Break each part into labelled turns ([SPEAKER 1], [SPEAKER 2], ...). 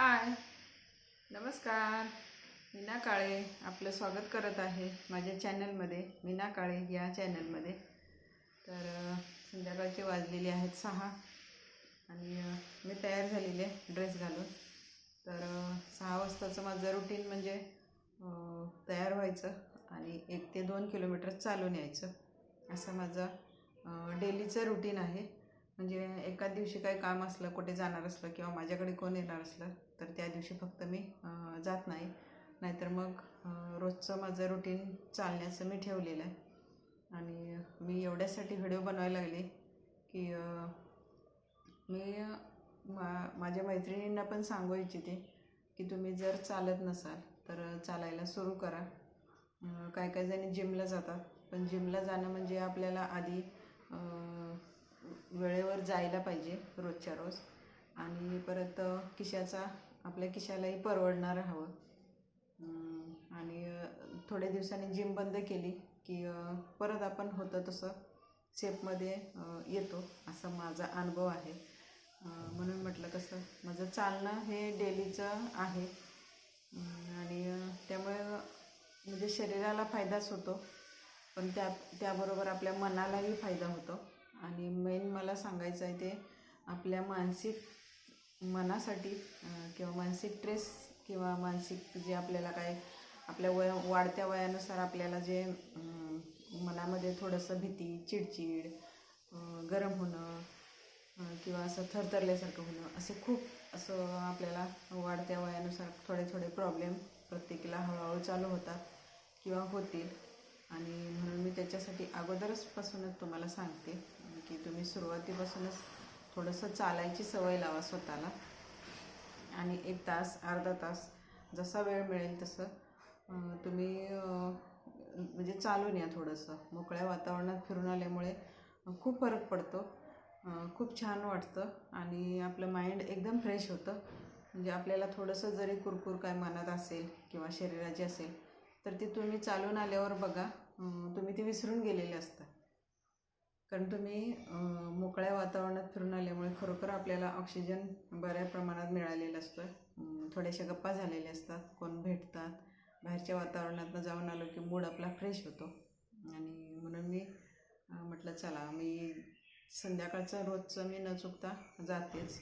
[SPEAKER 1] हाय. नमस्कार. मीना काळे आपलं स्वागत करत आहे माझ्या चॅनलमध्ये. मीना काळे या चॅनलमध्ये. तर संध्याकाळचे वाजलेले आहेत सहा. आणि मी तयार झालेली आहे ड्रेस घालून. तर सहा वाजताचं माझं रुटीन म्हणजे तयार व्हायचं आणि एक ते दोन किलोमीटर चालून यायचं. असं माझं डेलीचं रुटीन आहे. म्हणजे एका दिवशी काही काम असलं कुठे जाणार असलं किंवा माझ्याकडे कोण येणार असलं तर त्या दिवशी फक्त मी जात नाही. नाहीतर मग रोजचं माझं रुटीन चालण्याचं मी ठेवलेलं आहे. आणि मी एवढ्यासाठी व्हिडिओ बनवायला लागले की मी मा माझ्या मैत्रिणींना पण सांगू इच्छिते की तुम्ही जर चालत नसाल तर चालायला सुरू करा. काही काय काय जणी जिमला जातात. पण जिमला जाणं म्हणजे आपल्याला आधी वेळेवर जायला पाहिजे रोजच्या रोज. आणि परत किशाचा खिशाचा आपल्या खिशालाही परवडणारं हवं. आणि थोड्या दिवसांनी जिम बंद केली की परत आपण होतं तसं शेपमध्ये येतो असा माझा अनुभव आहे. म्हणून म्हटलं कसं माझं चालणं हे डेलीचं आहे. आणि त्यामुळे म्हणजे शरीराला फायदाच होतो. पण त्या त्याबरोबर आपल्या मनालाही फायदा होतो. आणि मेन मला सांगायचं आहे ते आपल्या मानसिक मनासाठी किंवा मानसिक स्ट्रेस किंवा मानसिक जे आपल्याला काय आपल्या वय वाढत्या वयानुसार आपल्याला जे मनामध्ये थोडंसं भीती चिडचिड गरम होणं किंवा असं थरथरल्यासारखं होणं असे खूप असं आपल्याला वाढत्या वयानुसार थोडे थोडे प्रॉब्लेम प्रत्येकीला हळूहळू चालू होतात किंवा होतील. आणि म्हणून मी त्याच्यासाठी अगोदरचपासूनच तुम्हाला सांगते. की तुम्ही सुरुवातीपासूनच थोडंसं चालायची सवय लावा स्वतःला. आणि एक तास अर्धा तास जसा वेळ मिळेल तसं तुम्ही म्हणजे चालून या थोडंसं. मोकळ्या वातावरणात फिरून आल्यामुळे खूप फरक पडतो. खूप छान वाटतं आणि आपलं माइंड एकदम फ्रेश होतं. म्हणजे आपल्याला थोडंसं जरी कुरकुर काय मनात असेल किंवा शरीराची असेल तर ती तुम्ही चालून आल्यावर बघा तुम्ही ती विसरून गेलेले असता. कारण तुम्ही मोकळ्या वातावरणात फिरून आल्यामुळे खरोखर आपल्याला ऑक्सिजन बऱ्या प्रमाणात मिळालेलं असतं. थोड्याशा गप्पा झालेल्या असतात. कोण भेटतात? बाहेरच्या वातावरणातनं जाऊन आलो की मूड आपला फ्रेश होतो. आणि म्हणून मी म्हटलं चला मी संध्याकाळचं रोजचं मी न चुकता जातेच.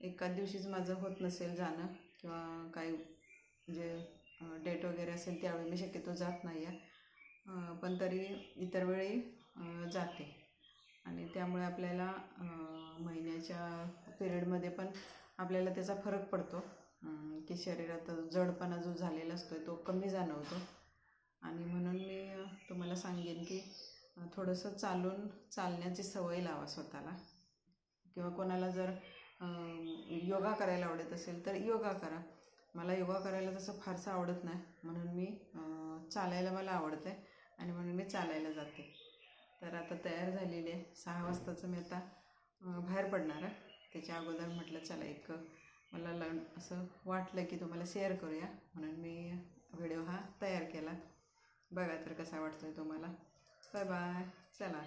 [SPEAKER 1] एकाच दिवशीच माझं होत नसेल जाणं किंवा काही जे डेट वगैरे असेल त्यावेळी मी शक्यतो जात नाही आहे पण तरी इतर वेळी जाते. आणि त्यामुळे आपल्याला महिन्याच्या पिरियडमध्ये पण आपल्याला त्याचा फरक पडतो. की शरीरात जडपणा जो झालेला असतो तो कमी जाणवतो. आणि म्हणून मी तुम्हाला सांगेन की थोडंसं चालून चालण्याची सवय लावा स्वतःला. किंवा कोणाला जर योगा करायला आवडत असेल तर योगा करा. मला योगा करायला तसं फारसं आवडत नाही. म्हणून मी चालायला मला आवडतं आहे आणि म्हणून मी चालायला जाते. तर आता तयार झालेली आहे. सहा वाजताचं मी आता बाहेर पडणार आहे. त्याच्या अगोदर म्हटलं चला एक मला लग्न असं वाटलं की तुम्हाला शेअर करूया. म्हणून मी व्हिडिओ हा तयार केला. बघा तर कसा वाटतो आहे तुम्हाला. Bye bye. चला.